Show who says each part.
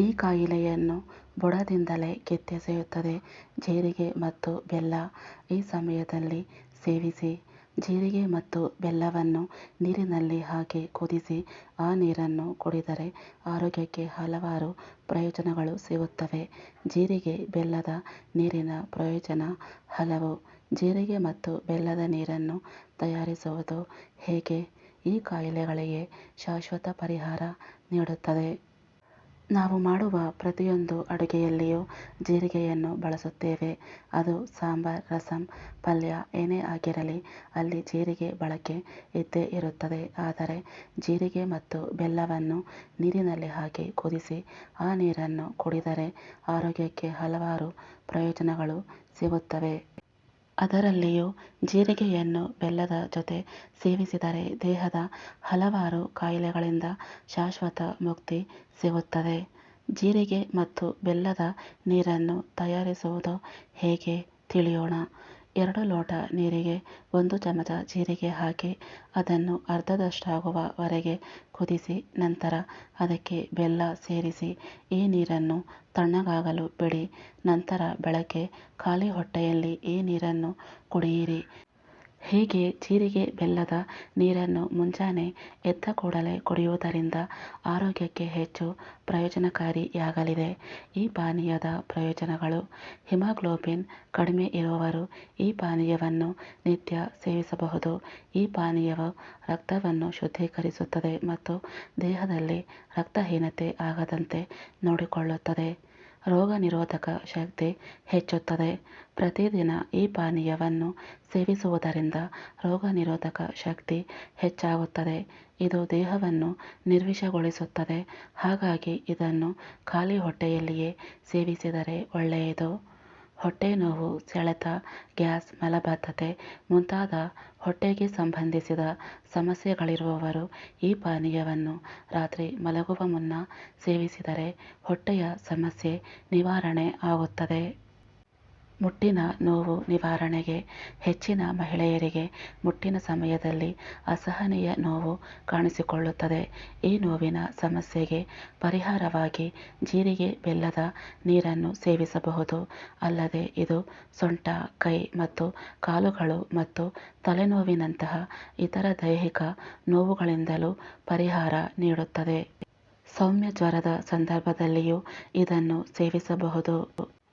Speaker 1: ಈ ಕಾಯಿಲೆಯನ್ನು ಬುಡದಿಂದಲೇ ಕಿತ್ತೆಸೆಯುತ್ತದೆ ಜೀರಿಗೆ ಮತ್ತು ಬೆಲ್ಲ ಈ ಸಮಯದಲ್ಲಿ ಸೇವಿಸಿ, ಜೀರಿಗೆ ಮತ್ತು ಬೆಲ್ಲವನ್ನು ನೀರಿನಲ್ಲಿ ಹಾಕಿ ಕುದಿಸಿ, ಆ ನೀರನ್ನು ಕುಡಿದರೆ ಆರೋಗ್ಯಕ್ಕೆ ಹಲವಾರು ಪ್ರಯೋಜನಗಳು ಸಿಗುತ್ತವೆ. ಜೀರಿಗೆ ಬೆಲ್ಲದ ನೀರಿನ ಪ್ರಯೋಜನ ಹಲವು. ಜೀರಿಗೆ ಮತ್ತು ಬೆಲ್ಲದ ನೀರನ್ನು ತಯಾರಿಸುವುದು ಹೇಗೆ? ಈ ಕಾಯಿಲೆಗಳಿಗೆ ಶಾಶ್ವತ ಪರಿಹಾರ ನೀಡುತ್ತದೆ. ನಾವು ಮಾಡುವ ಪ್ರತಿಯೊಂದು ಅಡುಗೆಯಲ್ಲಿಯೂ ಜೀರಿಗೆಯನ್ನು ಬಳಸುತ್ತೇವೆ. ಅದು ಸಾಂಬಾರ್, ರಸಂ, ಪಲ್ಯ ಏನೇ ಆಗಿರಲಿ, ಅಲ್ಲಿ ಜೀರಿಗೆ ಬಳಕೆ ಇದ್ದೇ ಇರುತ್ತದೆ. ಆದರೆ ಜೀರಿಗೆ ಮತ್ತು ಬೆಲ್ಲವನ್ನು ನೀರಿನಲ್ಲಿ ಹಾಕಿ ಕುದಿಸಿ, ಆ ನೀರನ್ನು ಕುಡಿದರೆ ಆರೋಗ್ಯಕ್ಕೆ ಹಲವಾರು ಪ್ರಯೋಜನಗಳು ಸಿಗುತ್ತವೆ. ಅದರಲ್ಲಿಯೂ ಜೀರಿಗೆಯನ್ನು ಬೆಲ್ಲದ ಜೊತೆ ಸೇವಿಸಿದರೆ ದೇಹದ ಹಲವಾರು ಕಾಯಿಲೆಗಳಿಂದ ಶಾಶ್ವತ ಮುಕ್ತಿ ಸಿಗುತ್ತದೆ. ಜೀರಿಗೆ ಮತ್ತು ಬೆಲ್ಲದ ನೀರನ್ನು ತಯಾರಿಸುವುದು ಹೇಗೆ ತಿಳಿಯೋಣ? ಎರಡು ಲೋಟ ನೀರಿಗೆ, ಒಂದು ಚಮಚ ಜೀರಿಗೆ ಹಾಕಿ ಅದನ್ನು ಅರ್ಧದಷ್ಟಾಗುವವರೆಗೆ ಕುದಿಸಿ ನಂತರ ಅದಕ್ಕೆ ಬೆಲ್ಲ ಸೇರಿಸಿ ಈ ನೀರನ್ನು ತಣ್ಣಗಾಗಲು ಬಿಡಿ. ನಂತರ ಬೆಳಗ್ಗೆ ಖಾಲಿ ಹೊಟ್ಟೆಯಲ್ಲಿ ಈ ನೀರನ್ನು ಕುಡಿಯಿರಿ. ಹೀಗೆ ಜೀರಿಗೆ, ಬೆಲ್ಲದ ನೀರನ್ನು ಮುಂಜಾನೆ ಎದ್ದ ಕೂಡಲೇ ಕುಡಿಯುವುದರಿಂದ ಆರೋಗ್ಯಕ್ಕೆ ಹೆಚ್ಚು ಪ್ರಯೋಜನಕಾರಿಯಾಗಲಿದೆ. ಈ ಪಾನೀಯದ ಪ್ರಯೋಜನಗಳು ಹಿಮೋಗ್ಲೋಬಿನ್ ಕಡಿಮೆ ಇರುವವರು ಈ ಪಾನೀಯವನ್ನು ನಿತ್ಯ ಸೇವಿಸಬಹುದು. ಈ ಪಾನೀಯವು ರಕ್ತವನ್ನು ಶುದ್ಧೀಕರಿಸುತ್ತದೆ ಮತ್ತು ದೇಹದಲ್ಲಿ ರಕ್ತಹೀನತೆ ಆಗದಂತೆ ನೋಡಿಕೊಳ್ಳುತ್ತದೆ. ರೋಗನಿರೋಧಕ ಶಕ್ತಿ ಹೆಚ್ಚುತ್ತದೆ. ಪ್ರತಿದಿನ ಈ ಪಾನೀಯವನ್ನು ಸೇವಿಸುವುದರಿಂದ ರೋಗನಿರೋಧಕ ಶಕ್ತಿ ಹೆಚ್ಚಾಗುತ್ತದೆ. ಇದು ದೇಹವನ್ನು ನಿರ್ವಿಷಗೊಳಿಸುತ್ತದೆ. ಹಾಗಾಗಿ ಇದನ್ನು ಖಾಲಿ ಹೊಟ್ಟೆಯಲ್ಲಿಯೇ ಸೇವಿಸಿದರೆ ಒಳ್ಳೆಯದು. ಹೊಟ್ಟೆನೋವು ಸೆಳೆತ, ಗ್ಯಾಸ್ ಮಲಬದ್ಧತೆ ಮುಂತಾದ ಹೊಟ್ಟೆಗೆ ಸಂಬಂಧಿಸಿದ ಸಮಸ್ಯೆಗಳಿರುವವರು ಈ ಪಾನೀಯವನ್ನು ರಾತ್ರಿ ಮಲಗುವ ಮುನ್ನ ಸೇವಿಸಿದರೆ ಹೊಟ್ಟೆಯ ಸಮಸ್ಯೆ ನಿವಾರಣೆ ಆಗುತ್ತದೆ. ಮುಟ್ಟಿನ ನೋವು ನಿವಾರಣೆಗೆ, ಹೆಚ್ಚಿನ ಮಹಿಳೆಯರಿಗೆ ಮುಟ್ಟಿನ ಸಮಯದಲ್ಲಿ ಅಸಹನೀಯ ನೋವು ಕಾಣಿಸಿಕೊಳ್ಳುತ್ತದೆ. ಈ ನೋವಿನ ಸಮಸ್ಯೆಗೆ ಪರಿಹಾರವಾಗಿ ಜೀರಿಗೆ ಬೆಲ್ಲದ ನೀರನ್ನು ಸೇವಿಸಬಹುದು. ಅಲ್ಲದೆ ಇದು ಸೊಂಟ, ಕೈ ಮತ್ತು ಕಾಲುಗಳು ಮತ್ತು ತಲೆನೋವಿನಂತಹ ಇತರ ದೈಹಿಕ ನೋವುಗಳಿಂದಲೂ ಪರಿಹಾರ ನೀಡುತ್ತದೆ. ಸೌಮ್ಯ ಜ್ವರದ ಸಂದರ್ಭದಲ್ಲಿಯೂ ಇದನ್ನು ಸೇವಿಸಬಹುದು.